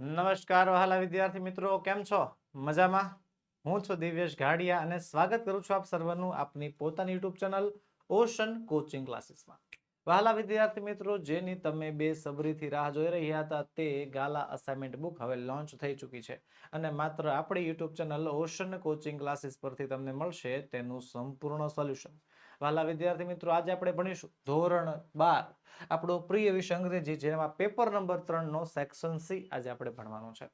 નમસ્કાર વહાલા વિદ્યાર્થી મિત્રો, કેમ છો? મજામાં? હું છું દિવ્યેશ ઘાડિયા અને સ્વાગત કરું છું આપ સર્વનું આપની પોતાની યુટ્યુબ ચેનલ ઓશન કોચિંગ ક્લાસીસમાં. વહાલા વિદ્યાર્થી મિત્રો, જેની તમે બે સબરીથી રાહ જોઈ રહ્યા હતા, તે ગાલા અસાઇનમેન્ટ બુક હવે લોન્ચ થઈ ચૂકી છે અને માત્ર આપણી YouTube channel Ocean coaching classes પરથી તમને મળશે તેનું સંપૂર્ણ સોલ્યુશન વહાલા વિદ્યાર્થી મિત્રો, આજે આપણે ભણીશું ધોરણ બાર. આપણો પ્રિય વિષય અંગ્રેજી, જેમાં પેપર નંબર ત્રણનો સેક્શન સી આજે આપણે ભણવાનો છે.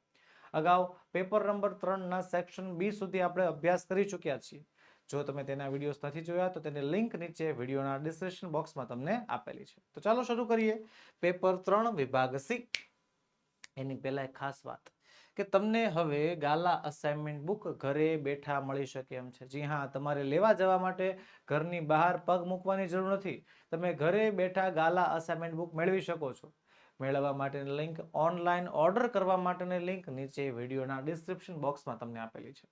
અગાઉ પેપર નંબર ત્રણના સેક્શન બી સુધી આપણે અભ્યાસ કરી ચૂક્યા છીએ. જો તમે તેના વિડીયોઝ નથી જોયા, તો તેની લિંક નીચે વિડીયોના ડિસ્ક્રિપ્શન બોક્સમાં તમને આપેલી છે. તો ચાલો શરૂ કરીએ. પેપર ત્રણ વિભાગ સી એની પહેલા એક ખાસ વાત. કે તમને હવે ગાલા અસાઇનમેન્ટ બુક ઘરે બેઠા મળી શકે એમ છે. જી હા, તમારે લેવા જવા માટે ઘરની બહાર પગ મૂકવાની જરૂર નથી. તમે ઘરે બેઠા ગાલા અસાઇનમેન્ટ બુક મેળવી શકો છો. મેળવવા માટેની લિંક ઓનલાઈન ઓર્ડર કરવા માટેની લિંક નીચે વિડીયોના ડિસ્ક્રિપ્શન બોક્સમાં તમને આપેલી છે.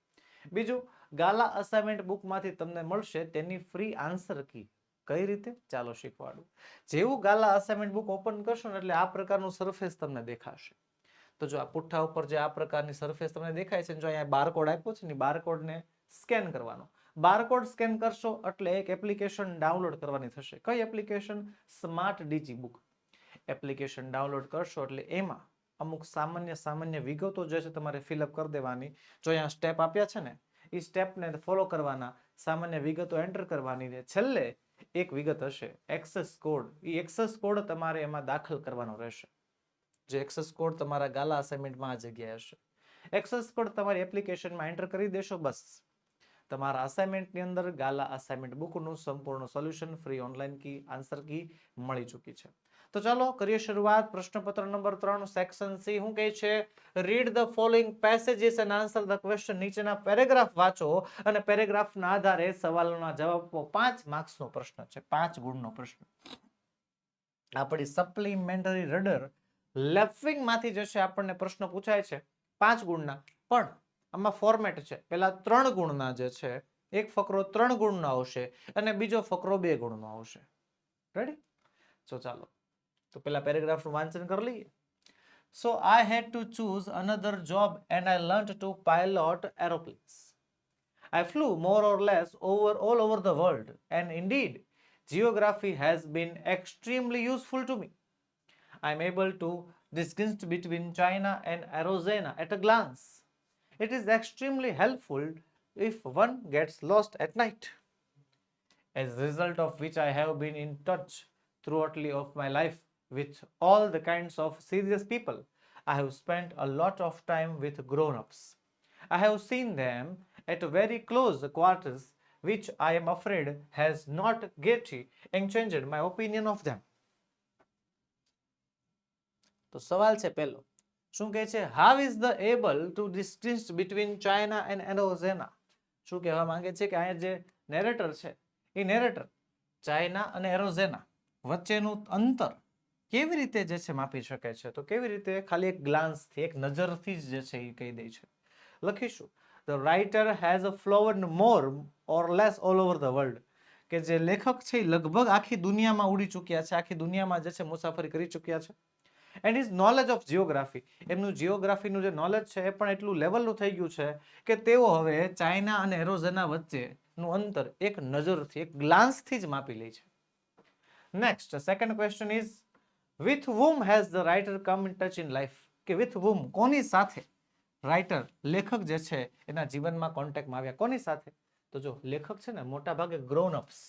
બીજું, ગાલા અસાઇનમેન્ટ બુકમાંથી તમને મળશે તેની ફ્રી આન્સર કી કઈ રીતે? ચાલો શીખવાડું. જેવું ગાલા અસાઇનમેન્ટ બુક ઓપન કરશો ને એટલે આ પ્રકારનું સરફેસ તમને દેખાશે. તો જો આ પુઠ્ઠા ઉપર જે આ પ્રકારની સરફેસ તમને દેખાય છે જો અહીંયા બારકોડ આપ્યો છે ને બારકોડને સ્કેન કરવાનો. બારકોડ સ્કેન કરશો એટલે એક એપ્લિકેશન ડાઉનલોડ કરવાની થશે. કઈ application smart digi book application download કરશો એટલે એમાં અમુક સામાન્ય સામાન્ય વિગતો જે છે તમારે ફિલઅપ કરી દેવાની. જો અહીંયા સ્ટેપ આપ્યા છે ને, એ સ્ટેપને ફોલો કરવાના, સામાન્ય વિગતો એન્ટર કરવાની ને છેલ્લે એક વિગત હશે. એક્સેસ કોડ એ એક્સેસ કોડ તમારે એમાં દાખલ કરવાનો રહેશે. જે એક્સેસ કોડ તમારા ગાલા અસાઇનમેન્ટમાં આ જગ્યાએ હશે. એક્સેસ કોડ તમારી એપ્લિકેશનમાં એન્ટર કરી દેશો, બસ. તમારા અસાઇનમેન્ટની અંદર ગાલા અસાઇનમેન્ટ બુકનું સંપૂર્ણ solution free online key answer key મળી ચૂકી છે. તો ચાલો કરીએ શરૂઆત. પ્રશ્નપત્ર નંબર ત્રણ સેક્શન સી શું કહે છે? Read the following passages and answer the question નીચેના પેરેગ્રાફ વાંચો અને પેરેગ્રાફના આધારે સવાલોના જવાબ આપો પાંચ માર્ક્સનો પ્રશ્ન છે. પાંચ ગુણનો પ્રશ્ન. આપણી સપ્લિમેન્ટરી રડર લેફ્ટિંગમાંથી જે છે આપણને પ્રશ્ન પૂછાય છે, પાંચ ગુણના. પણ આમાં ફોર્મેટ છે. પેલા ત્રણ ગુણના જે છે, એક ફકરો ત્રણ ગુણનો આવશે અને બીજો ફકરો બે ગુણનો આવશે. રેડી સો ચાલો. તો પેલા પેરેગ્રાફનું વાંચન કરી લઈએ. So I had to choose another job and I learn to pilot aeroplanes I flew more or less over all over the world and indeed geography has been extremely useful to me. I am able to distinguish between China and Arizona at a glance. It is extremely helpful if one gets lost at night. As a result of which I have been in touch throughout of my life with all the kinds of serious people. I have spent a lot of time with grown-ups. I have seen them at very close quarters, which I am afraid has not greatly changed my opinion of them. તો સવાલ છે પહેલો. શું કહે છે how is the able to distinguish between China and Arizona શું કહેવા માંગે છે કે અહીંયા જે નેરેટર છે, એ નેરેટર ચાઇના અને એરોઝેના વચ્ચેનું અંતર કેવી રીતે જે છે માપી શકે છે? તો કેવી રીતે ખાલી એક ગ્લાન્સથી એક નજરથી જ જે છે એ કહી દે છે. લખીશું. The writer has a flowered more or less all over the world કે જે લેખક છે એ લગભગ આખી દુનિયામાં ઉડી ચૂક્યા છે, આખી દુનિયામાં જે છે મુસાફરી કરી ચૂક્યા છે. And is knowledge of geography એમનું જિયોગ્રાફીનું જે નોલેજ છે, એ પણ એટલું લેવલનું થઈ ગયું છે કે તેઓ હવે ચાઇના અને એરોઝેના વચ્ચેનું અંતર એક નજરથી, એક ગ્લાન્સથી જ માપી લે છે. Next second question is with whom has the writer come in touch in life કે વિથ વુમ કોની સાથે? રાઇટર લેખક જે છે, એના જીવનમાં કોન્ટેક્ટમાં આવ્યા. કોની સાથે? તો જો, લેખક છે ને મોટા ભાગે ગ્રોન અપ્સ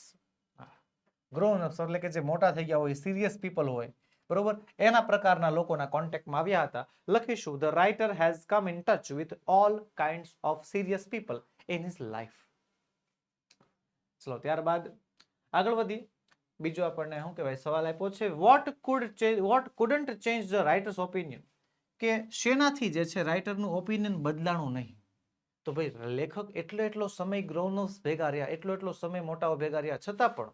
ગ્રોન અપ્સ એટલે કે જે મોટા થઈ ગયા હોય સિરિયસ પીપલ હોય બરોબર? એના પ્રકારના લોકોના કોન્ટેક્ટમાં આવ્યા હતા. લખીશું the writer has come in touch with all kind of serious people in his life ચલો, ત્યારબાદ આગળ વધી. બીજો આપણને શું કહેવાય? સવાલ આપ્યો છે what could what couldn't change the writer's opinion કે શેનાથી જે છે રાઇટરનું ઓપિનિયન બદલાણું નહીં. તો ભાઈ, લેખક એટલો એટલો સમય ગ્રોનર્સ ભેગા રહ્યા, એટલો એટલો સમય મોટાઓ ભેગા રહ્યા. છતાં પણ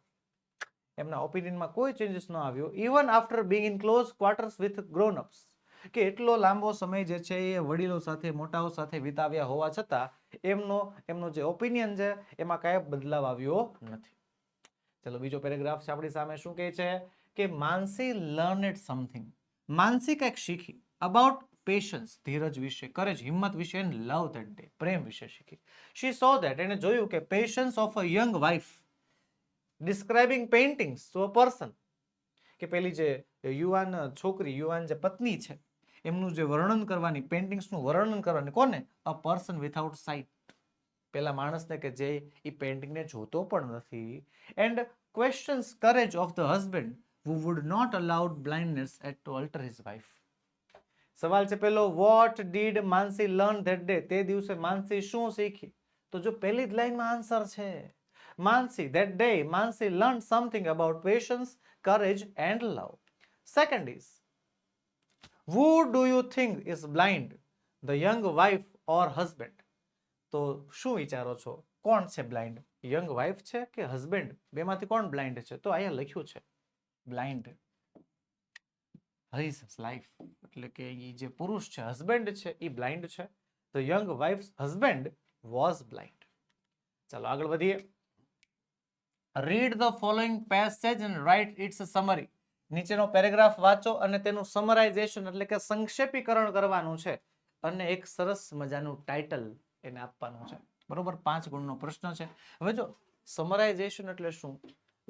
એમના ઓપિનિયનમાં કોઈ ચેન્જીસ ન આવ્યો even after being in close quarters with grownups કે એટલો લાંબો સમય જે છે એ વડીલો સાથે, મોટાઓ સાથે વિતાવ્યા હોવા છતાં, એમનો એમનો જે ઓપિનિયન છે, એમાં કાંઈ બદલાવ આવ્યો નથી. ચલો, બીજો પેરેગ્રાફ છે આપણી સામે શું કહે છે? કે Mansi learn it something Mansi કંઈક શીખી. અબાઉટ પેશન્સ ધીરજ વિશે કરેજ હિંમત વિશે એન્ડ લવ ધેટ ડે પ્રેમ વિશે શીખી. શી સો ધેટ એને જોયું કે patience of a young wife describing paintings to a person કે પેલી જે યુવાન છોકરી, યુવાન જે પત્ની છે, એમનું જે વર્ણન કરવાની પેઇન્ટિંગ્સનું વર્ણન કરવાની, કોને? અ પર્સન વિથઆઉટ સાઇટ પેલા માણસને કે જે એ પેઇન્ટિંગને જોતો પણ નથી. And questions courage of the husband who would not allow blindness to alter his wife. સવાલ છે પેલો what did Mansi learn that day તે દિવસે માનસી શું શીખી? તો જો પહેલી જ લાઈનમાં આન્સર છે. Mansi that day Mansi learn something about patience courage and love second is who do you think is blind, the young wife or husband? તો શું વિચારો છો? કોણ છે બ્લાઇન્ડ યંગ વાઇફ છે કે હસબન્ડ બેમાંથી કોણ બ્લાઇન્ડ છે? તો અહીંયા લખ્યું છે બ્લાઇન્ડ હરીસ લાઈફ એટલે કે એ જે પુરુષ છે હસબન્ડ છે એ બ્લાઇન્ડ છે. તો young wife husband was blind ચાલો આગળ વધીએ. Read the following passage and write its summary નીચેનો પેરેગ્રાફ વાંચો અને તેનું સમરાઇઝેશન એટલે કે સંક્ષેપીકરણ કરવાનું છે અને એક સરસ મજાનું ટાઇટલ એને આપવાનું છે. બરોબર? પાંચ ગુણનો પ્રશ્ન છે. હવે જો સમરાઇઝેશન એટલે શું?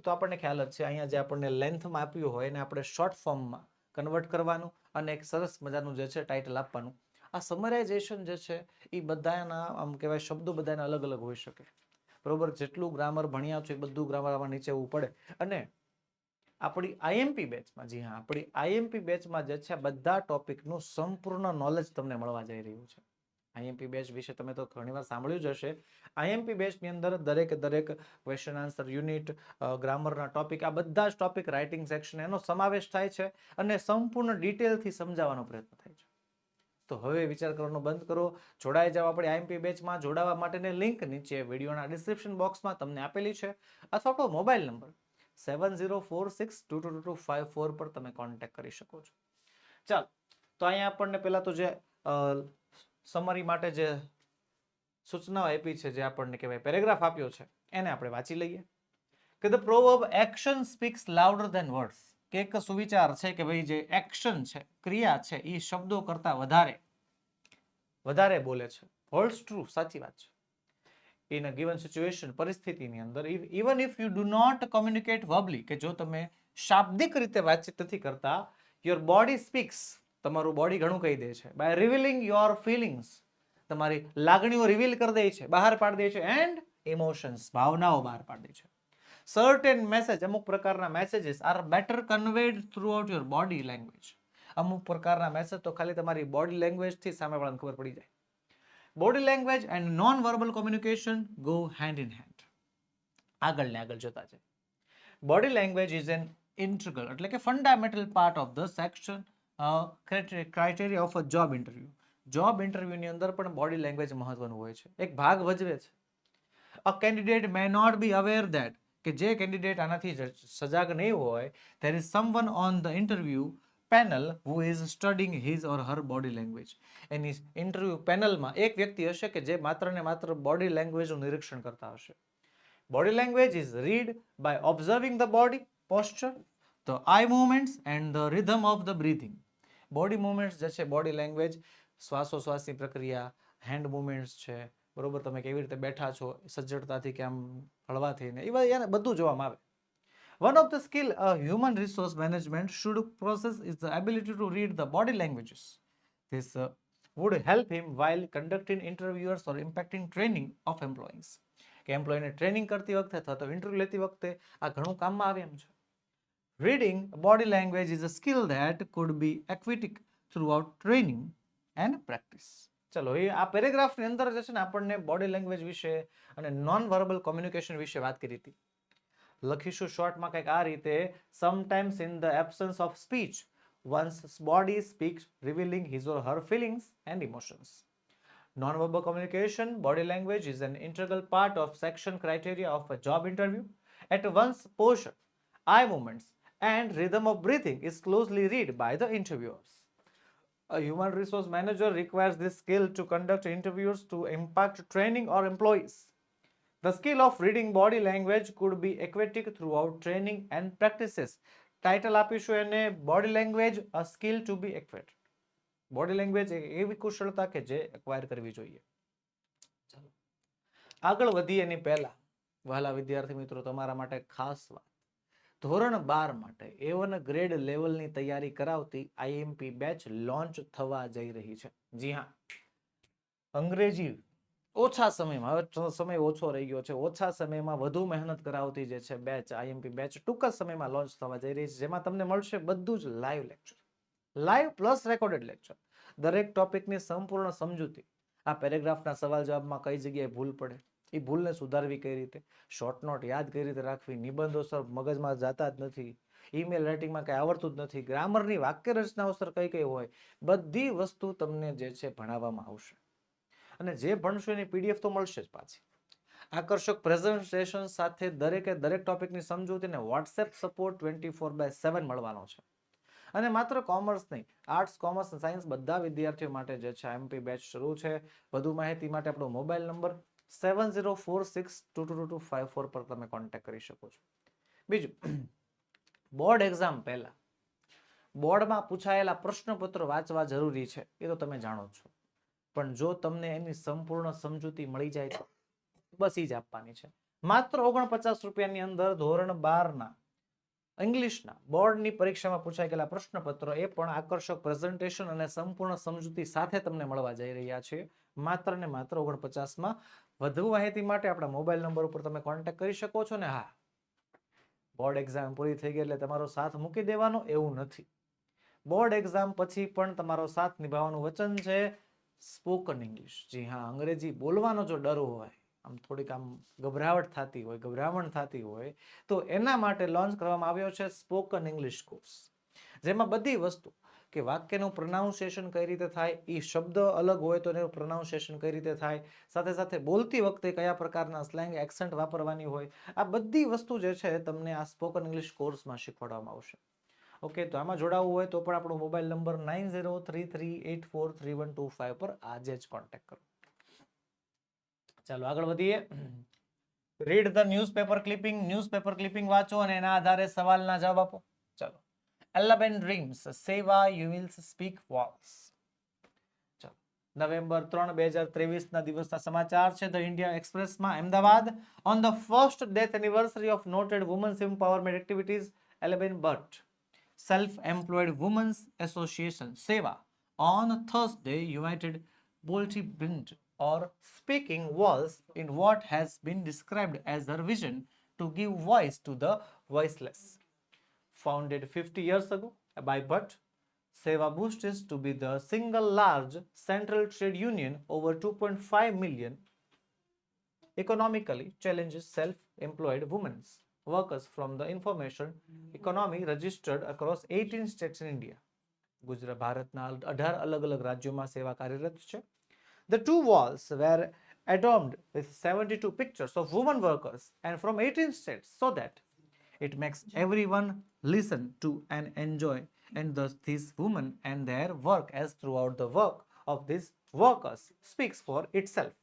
તો આપણને ખ્યાલ જ છે. અહીંયા જે આપણને લેન્થમાં આપ્યું હોય એને આપણે શોર્ટ ફોર્મમાં કન્વર્ટ કરવાનું અને એક સરસ મજાનું જે છે ટાઇટલ આપવાનું. આ સમરાઇઝેશન જે છે એ બધાના, આમ કહેવાય, શબ્દો બધાના અલગ અલગ હોઈ શકે. બરોબર? જેટલું ગ્રામર ભણ્યા છો એ બધું ગ્રામર આમાં નીચે આવવું પડે. અને આપણી આઈએમપી બેચમાં જી હા, આપણી આઈએમપી બેચમાં જે છે બધા ટોપિકનું સંપૂર્ણ નોલેજ તમને મળવા જઈ રહ્યું છે. આઈએમપી બેચ વિશે તમે તો ઘણીવાર સાંભળ્યું જ હશે. આઈએમપી બેચની અંદર દરેક દરેક ક્વેશ્ચન આન્સર યુનિટ ગ્રામરના ટોપિક આ બધા જ ટોપિક રાઇટિંગ સેક્શન એનો સમાવેશ થાય છે અને સંપૂર્ણ ડિટેલથી સમજાવવાનો પ્રયત્ન તો હવે વિચાર કરવાનો બંધ કરો. જોડાઈ જાવ આપણે આઈએમપી બેચમાં. જોડાવા માટેની લિંક નીચે વિડીયોના ડિસ્ક્રિપ્શન બોક્સમાં તમને આપેલી છે. અથવા આપણો mobile number seven zero four six two two two five four પર તમે કોન્ટેક્ટ કરી શકો છો. ચાલો, તો અહીંયા આપણને પહેલાં તો જે સમરી માટે જે સૂચનાઓ આપી છે, જે આપણને કહેવાય પેરેગ્રાફ આપ્યો છે, એને આપણે વાંચી લઈએ. કે the proverb action speaks louder than words. કે એક સુવિચાર છે કે ભાઈ જે એક્શન છે, ક્રિયા છે એ શબ્દો કરતાં વધારે વધારે બોલે છે. હોલ્ડ્સ ટ્રુ સાચી વાત છે. ઇન અ ગિવન સિચ્યુએશન પરિસ્થિતિની અંદર even if you do not communicate verbally કે જો તમે શાબ્દિક રીતે વાતચીત નથી કરતા યોર બોડી સ્પીક્સ તમારું બોડી ઘણું કહી દે છે. બાય રિવિલિંગ યોર ફિલિંગ્સ તમારી લાગણીઓ રિવીલ કરી દે છે, બહાર પાડી દે છે એન્ડ ઇમોશન્સ ભાવનાઓ બહાર પાડી દે છે. સર્ટેન મેસેજ અમુક પ્રકારના messages are better conveyed throughout your body language અમુક પ્રકારના મેસેજ તો ખાલી તમારી બોડી લેંગ્વેજથી સામેવાળાને ખબર પડી જાય. Body language and non verbal communication go hand in hand આગળ ને આગળ જોતા છે body language is an integral એટલે કે fundamental part of the selection criteria of a job interview job ઇન્ટરવ્યુની અંદર પણ બોડી લેંગ્વેજ મહત્વનું હોય છે. એક ભાગ ભજવે છે. A candidate may not be aware that કે જે કેન્ડિડેટ આનાથી સજાગ નહીં હોય there is someone on the interview panel who is studying his or her body language any interview પેનલમાં એક વ્યક્તિ હશે કે જે માત્ર ને માત્ર બોડી લેંગ્વેજનું નિરીક્ષણ કરતા હશે. Body language is read by observing the body posture the eye movements and the rhythm of the breathing body movements જે છે બોડી લેંગ્વેજ શ્વાસોશ્વાસની પ્રક્રિયા હેન્ડ મુવમેન્ટ્સ છે, બરોબર? તમે કેવી રીતે બેઠા છો, સજ્જડતાથી કે આમ હળવાથી ને એ બધું જોવામાં આવે. One of the skill a human resource management should possess is the ability to read the body languages. This uh, would help him while conducting interviewers or impacting training of employees. કે એમ્પ્લોયને training કરતી વખતે અથવા તો interview લેતી વખતે આ ઘણું કામમાં આવે એમ છે reading body language is a skill that could be એક્વિટિક throughout training and practice ચલો એ આ પેરેગ્રાફની અંદર જે છે ને આપણને બોડી લેંગ્વેજ વિશે અને નોન વર્બલ કોમ્યુનિકેશન વિશે વાત કરી હતી લખીશું શોર્ટમાં કંઈક આ રીતે sometimes in the absence of speech one's body speaks revealing his or her feelings and emotions Non-verbal communication, body language is an integral part of section criteria of a job interview. At once posture, eye movements, and rhythm of breathing is closely read by the interviewers. A human resource manager requires this skill to conduct interviews to impact training or employees. The skill of reading body language could be aquatic throughout training and practices. Title આપીશું એને body language a skill to be acquired body language એવી કુશળતા કે જે acquire કરવી જોઈએ. ચાલો. આગળ વધીએ એની પહેલા. વહાલા વિદ્યાર્થી મિત્રો, તમારા માટે ખાસ વાત. ધોરણ બાર માટે એ વન ગ્રેડ લેવલની તૈયારી કરાવતી આઈએમપી બેચ લોન્ચ થવા જઈ રહી છે. જી હા. અંગ્રેજી ઓછા સમયમાં, હવે સમય ઓછો રહી ગયો છે. ઓછા સમયમાં વધુ મહેનત કરાવતી જે છે, બેચ, આઈએમપી બેચ, ટૂંક જ સમયમાં લોન્ચ થવા જઈ રહી છે, જેમાં તમને મળશે બધું જ live lecture live plus recorded lecture દરેક ટોપિકની સંપૂર્ણ સમજૂતી. આ પેરેગ્રાફના સવાલ જવાબમાં કઈ જગ્યાએ ભૂલ પડે? એ ભૂલને સુધારવી કઈ રીતે? શોર્ટ નોટ યાદ કઈ રીતે રાખવી? નિબંધો સર મગજમાં જાતા જ નથી. ઈમેલ રાઇટિંગમાં કંઈ આવડતું જ નથી. ગ્રામરની વાક્ય રચનાઓ સર કઈ કઈ હોય? બધી વસ્તુ તમને જે છે ભણાવવામાં આવશે. અને જે ભણશો એની પીડીએફ તો મળશે જ પાછી. આકર્ષક પ્રેઝન્ટેશન સાથે દરેકે દરેક ટોપિકની સમજૂતીને WhatsApp support twenty four by seven મળવાનો છે. અને માત્ર કોમર્સ નહીં આર્ટ્સ કોમર્સ અને સાયન્સ બધા વિદ્યાર્થીઓ માટે જે છે એમપી બેચ શરૂ છે. વધુ માહિતી માટે આપણો mobile number seven zero four six two two two five four પર તમે કોન્ટેક્ટ કરી શકો છો. બીજું બોર્ડ એક્ઝામ પહેલાં. બોર્ડમાં પૂછાયેલા પ્રશ્નપત્રો વાંચવા જરૂરી છે, એ તો તમે જાણો છો. પણ જો તમને એની સંપૂર્ણ સમજૂતી મળી જાય તો બસ જ આપવાની છે. માત્ર ઓગણપચાસ રૂપિયાની અંદર ધોરણ બારના, ઇંગ્લિશના બોર્ડની પરીક્ષામાં પૂછાઈ ગયેલા પ્રશ્નપત્રો એ પણ આકર્ષક પ્રેઝન્ટેશન અને સંપૂર્ણ સમજૂતી સાથે તમને મળવા જઈ રહ્યા છે. માત્ર ને માત્ર ઓગણપચાસમાં. વધુ માહિતી માટે આપણા મોબાઈલ નંબર ઉપર તમે કોન્ટેક્ટ કરી શકો છો ને હા. બોર્ડ એક્ઝામ પૂરી થઈ ગઈ એટલે તમારો સાથ મૂકી દેવાનો એવું નથી. બોર્ડ એક્ઝામ પછી પણ તમારો સાથ નિભાવવાનું વચન છે. Spoken English. જી હા, અંગ્રેજી બોલવાનો જો ડર હોય, આમ થોડીક આમ ગભરાવટ થતી હોય, ગભરામણ થતી હોય, તો એના માટે લોન્ચ કરવામાં આવ્યો છે સ્પોકન ઇંગ્લિશ કોર્સ. જેમાં બધી વસ્તુ, કે વાક્યનું પ્રોનાઉન્સિએશન કઈ રીતે થાય એ શબ્દ અલગ હોય તો એનું પ્રોનાઉન્સિએશન કઈ રીતે થાય, સાથે સાથે બોલતી વખતે કયા પ્રકારના સ્લેંગ એક્સેન્ટ વાપરવાની હોય, આ બધી વસ્તુ જે છે તમને આ સ્પોકન ઇંગ્લિશ કોર્સમાં શીખવાડવામાં આવશે. ઓકે તો આમાં જોડાવવું હોય તો પણ આપણો mobile number nine zero three three eight four three one two five પર આજે જ કોન્ટેક્ટ કરો. ચાલો આગળ વધીએ. Read the newspaper clipping newspaper clipping વાંચો અને એના આધારે સવાલના જવાબ આપો. ચાલો. એલેવન ડ્રીમ્સ સેવા યુ વિલ સ્પીક વોલ્સ ચાલો. નવેમ્બર ત્રણ, બે હજાર ત્રેવીસના દિવસના સમાચાર છે. The India એક્સપ્રેસમાં Ahmedabad on the first death anniversary of noted women's empowerment activities Elaben but self-employed women's association seva on thursday united Boltibrint or speaking walls in what has been described as her vision to give voice to the voiceless. Founded 50 years ago by Butt Seva boasts to be the single large central trade union over 2.5 million economically challenges self-employed women's workers from the information economy registered across 18 states in India. Gujarat ભારતના અઢાર અલગ અલગ રાજ્યોમાં સેવા કાર્યરત છે The two walls were adorned with 72 pictures of women workers and from 18 states so that it makes everyone listen to and enjoy and thus these women and their work as throughout the work of these workers speaks for itself.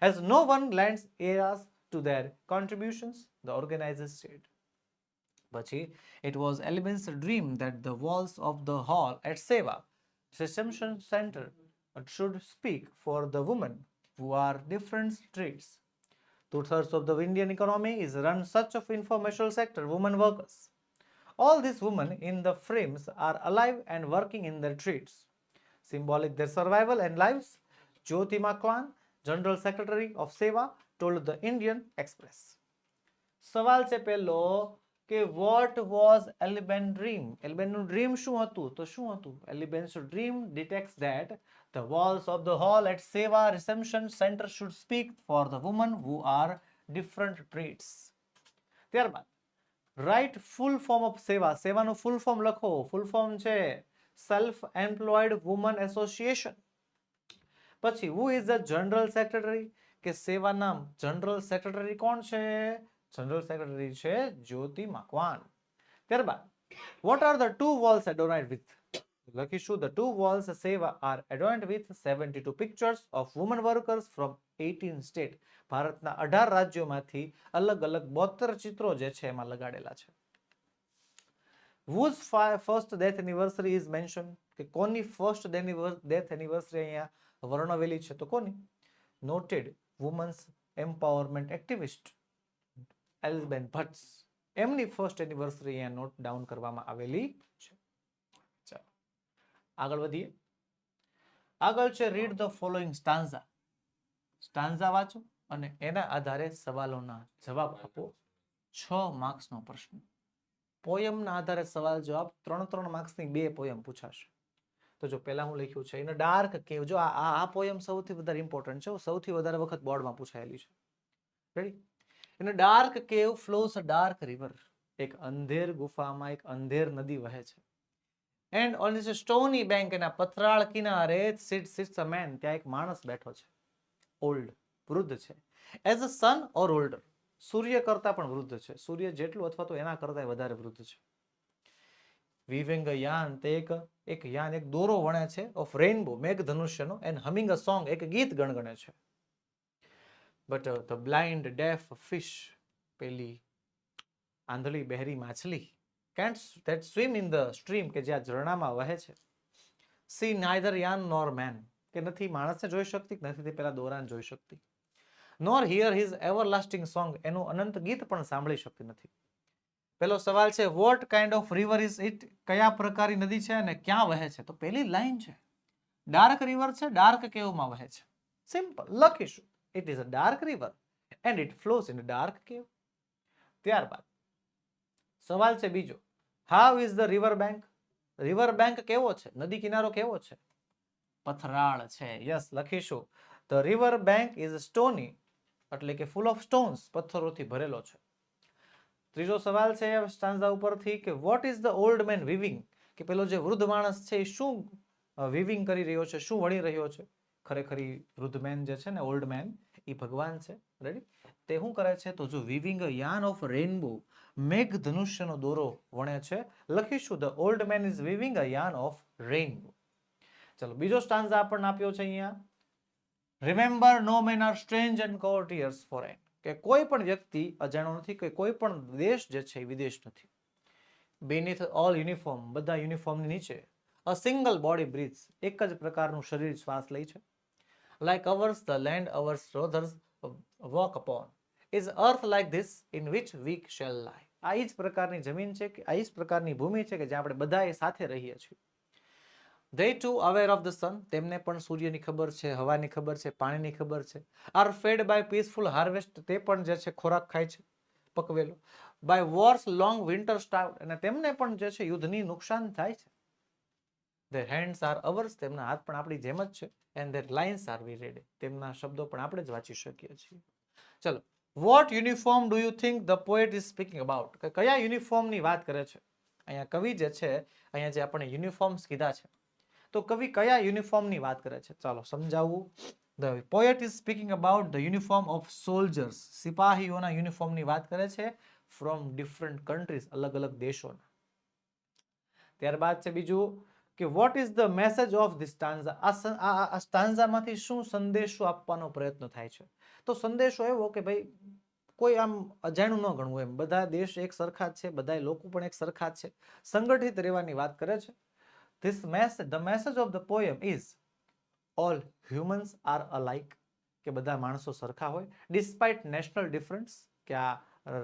As no one lends ears to their contributions, the organizers said. Pachi, it was Eleven's dream that the walls of the hall at Seva Reception Center should speak for the women who are different trades. Two thirds of the Indian economy is run such of informational sector women workers. All these women in the frames are alive and working in their trades. Symbolic their survival and lives, Jyoti Makwan, General Secretary of Seva, told the Indian Express. સવાલ છે પહેલો કે what was Elaben dream એલિબેનનું dream શું હતું? તો શું હતું? Elaben's dream detects that the walls of the hall at સેવા reception centre should speak for the woman who are different treats ત્યારબાદ રાઇટ ફૂલ ફોર્મ ઓફ સેવા સેવાનું ફૂલ ફોર્મ લખો. ફૂલ ફોર્મ છે સેલ્ફ એમ્પ્લોયડ વુમન એસોસિએશન પછી who is the general secretary કે સેવાના general secretary કોણ છે? જનરલ સેક્રેટરી છે જ્યોતિ માકવાન ત્યારબાદ what are the two walls adorned with લખીશું ધ ટુ વોલ્સ સેવા are adorned with seventy two pictures of woman workers from eighteen state ભારતના અઢાર રાજ્યોમાંથી અલગ અલગ બોતેર ચિત્રો જે છે એમાં લગાડેલા છે. Whose first death anniversary is mention કે કોની ફર્સ્ટ ડેથ એનિવર્સરી અહીંયા વર્ણવેલી છે તો કોની? Noted women's empowerment activist Elaben Bhatt એમની ફર્સ્ટ એનિવર્સરી અહીંયા નોટ ડાઉન કરવામાં આવેલી છે. ચાલો, આગળ વધીએ. આગળ છે read the following stanza stanza વાંચો અને એના આધારે સવાલોના જવાબ આપો. છ માર્ક્સનો પ્રશ્ન. પોયમના આધારે સવાલ જવાબ ત્રણ ત્રણ માર્ક્સની બે પોયમ પૂછાશે. તો જો પહેલા હું લખ્યું છે એને ડાર્ક કેવ જો આ, આ- પોયમ સૌથી વધારે ઇમ્પોર્ટન્ટ છે સૌથી વધારે વખત બોર્ડમાં પૂછાયેલી છે. રેડી એને ડાર્ક કેવ ફ્લોસ અ ડાર્ક રિવર એક અંધેર ગુફામાં એક અંધેર નદી વહે છે. And on this stony bank એના પથરાળ કિનારે સિટ સિટ્સ અ મેન ત્યાં એક માણસ બેઠો છે. ઓલ્ડ વૃદ્ધ છે. As a son or older સૂર્ય કરતા પણ વૃદ્ધ છે. સૂર્ય જેટલું અથવા તો એના કરતા વધારે વૃદ્ધ છે. વિવિંગ યાન તે એક એક યાન, એક દોરો વણે છે ઓફ રેઇનબો મેઘ ધનુષ્યનો એન્ડ હમિંગ અ સોંગ એક ગીત ગણગણે છે. But the blind deaf fish પેલી આંધળી, બહેરી, માછલી can't that swim in the stream કે જ્યાં ઝરણામાં વહે છે. See neither yarn nor man કે નથી માણસને જોઈ શકતી નથી તે પેલા દોરાને જોઈ શકતી. Nor hear his everlasting song એનું અનંત ગીત પણ સાંભળી શકતી નથી. પેલો સવાલ છે what kind of river is it કયા પ્રકારની નદી છે અને ક્યાં વહે છે? તો પેલી લાઈન છે. ડાર્ક રિવર છે ડાર્ક કેવમાં વહે છે? સિમ્પલ લખીશું it is a dark river and it flows in dark cave ત્યારબાદ, સવાલ છે બીજો. How is the river bank river bank કેવો છે? નદી કિનારો કેવો છે? પથરાળ છે. યસ લખીશું the river bank is stony એટલે કે ફૂલ ઓફ સ્ટોન્સ પથ્થરોથી ભરેલો છે. ત્રીજો સવાલ છે સ્ટાન્ઝા ઉપરથી કે what is the old man weaving કે પેલો જે વૃદ્ધ માણસ છે એ શું વિવિંગ કરી રહ્યો છે, શું વળી રહ્યો છે? ખરેખર વૃદ્ધ મેન જે છે ને ઓલ્ડ મેન એ ભગવાન છે. રેડી તે શું કરે છે? તો જો વિવિંગ યાન ઓફ રેનબો મેઘ ધનુષ્યનો દોરો વણે છે, લખીશું the old man is weaving a yarn of rainbow ચલો, બીજો સ્ટાન્ઝા આપણને આપ્યો છે અહીંયા. Remember no men are strange and courtiers foreign કે કોઈ પણ વ્યક્તિ અજાણો નથી કે કોઈ પણ દેશ જે છે વિદેશ નથી. બેનિથ ઓલ યુનિફોર્મ બધા યુનિફોર્મની નીચે અ સિંગલ બોડી બ્રીથ્સ એક જ પ્રકારનું શરીર શ્વાસ લે છે. Like ours the land ours brothers walk upon is earth like this in which we shall lie આ જ પ્રકારની જમીન છે કે, આ જ પ્રકારની ભૂમિ છે કે જ્યાં આપણે બધાએ સાથે રહીએ છીએ. They too aware of the sun તેમને પણ સૂર્યની ખબર છે, હવાની ખબર છે, પાણીની ખબર છે. Are fed by peaceful harvest તે પણ જે છે ખોરાક ખાય છે, પકવેલો. By wars long winter start અને તેમને પણ જે છે યુદ્ધની નુકસાન થાય છે. ધેર હેન્ડ્સ આર અવર્સ તેમના હાથ પણ આપણી જેમ જ છે. And their lines are we read તેમના શબ્દો પણ આપણે જ વાંચી શકીએ છીએ. ચલો. What uniform do you think the poet is speaking about કયા યુનિફોર્મની વાત કરે છે? અહીંયા કવિ જે છે, અહીંયા જે આપણે યુનિફોર્મ્સ કીધા છે તો કવિ કયા યુનિફોર્મની વાત કરે છે? ચાલો સમજાવવું the poet is speaking about the uniform of soldiers સિપાહીઓના યુનિફોર્મની વાત કરે છે ફ્રોમ ડિફરન્ટ કન્ટ્રીઝ અલગ અલગ દેશોના. ત્યારબાદ છે બીજું કે what is the message of the stanza આ આ સ્ટાન્ઝામાંથી શું સંદેશો આપવાનો પ્રયત્ન થાય છે? તો સંદેશો એવો કે ભાઈ કોઈ આમ અજાણ્યું ન ગણવું એમ. બધા દેશ એક સરખા જ છે બધા લોકો પણ એક સરખા છે. સંગઠિત રહેવાની વાત કરે છે. This message, the message of the poem is, all humans are alike. કે બધા માણસો સરખા હોય. ડિસ્પાઇટ નેશનલ ડિફરન્સ કે આ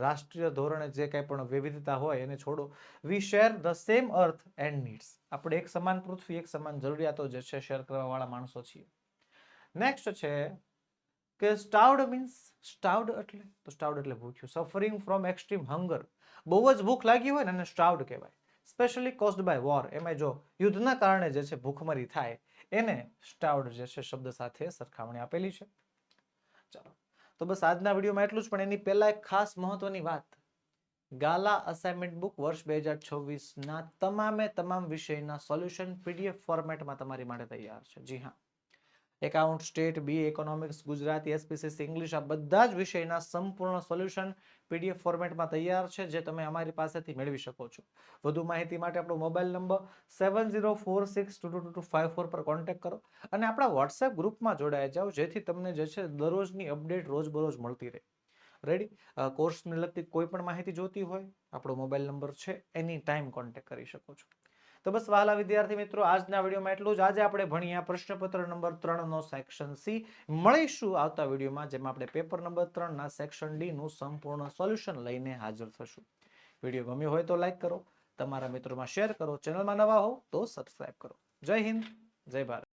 રાષ્ટ્રીય ધોરણે જે કંઈ પણ વિવિધતા હોય એને છોડો we share the same earth and needs આપણે એક સમાન પૃથ્વી, એક સમાન જરૂરિયાતો જે છે શેર કરવાવાળા માણસો છીએ. નેક્સ્ટ છે કે સ્ટાઉડ મીન્સ સ્ટાઉડ એટલે, તો સ્ટાઉડ એટલે ભૂખ્યું. સફરિંગ ફ્રોમ એક્સ્ટ્રીમ હંગર બહુ જ ભૂખ લાગી હોય ને એને સ્ટાઉડ કહેવાય. સ્પેશિયલી કોઝડ બાય વોર એમાં જો યુદ્ધના કારણે જે છે ભૂખમરી થાય, એને સ્ટાઉડ જે છે શબ્દ સાથે સરખામણી આપેલી છે. ચાલો. તો બસ આજના વિડીયોમાં એટલું જ, પણ એની પહેલા એક ખાસ મહત્વની વાત. ગાલા અસાઇનમેન્ટ બુક વર્ષ બે હજાર છવ્વીસના તમામે તમામ વિષયના સોલ્યુશન પીડીએફ ફોર્મેટમાં તમારી માટે તૈયાર છે. જી હા. Account stat, B economics Gujarati SPCC English આ બધા જ વિષયના સંપૂર્ણ સોલ્યુશન પીડીએફ ફોર્મેટમાં તૈયાર છે, જે તમે અમારી પાસેથી મેળવી શકો છો. વધુ માહિતી માટે આપણો mobile number seven zero four six two two two five four પર કોન્ટેક્ટ કરો અને આપણા વોટ્સએપ ગ્રુપમાં જોડાઈ જાઓ, જેથી તમને જે છે દરરોજની અપડેટ રોજબરોજ મળતી રહે. રેડી કોર્સને લગતી કોઈ પણ માહિતી જોતી હોય, આપણો મોબાઈલ નંબર છે, એની ટાઈમ કોન્ટેક્ટ કરી શકો છો. તો બસ વહાલા વિદ્યાર્થી મિત્રો, આજના વિડીયોમાં એટલું જ. આજે આપણે ભણ્યા પ્રશ્નપત્ર નંબર ત્રણ નો સેક્શન સી મળીશું આવતા વિડીયોમાં, જેમાં આપણે પેપર નંબર ત્રણ ના સેક્શન ડી નું સંપૂર્ણ સોલ્યુશન લઈને હાજર થશું. વીડિયો ગમ્યો હોય તો લાઈક કરો, તમારા મિત્રોમાં શેર કરો ચેનલમાં નવા હો તો સબસ્ક્રાઇબ કરો. જય હિન્દ, જય ભારત.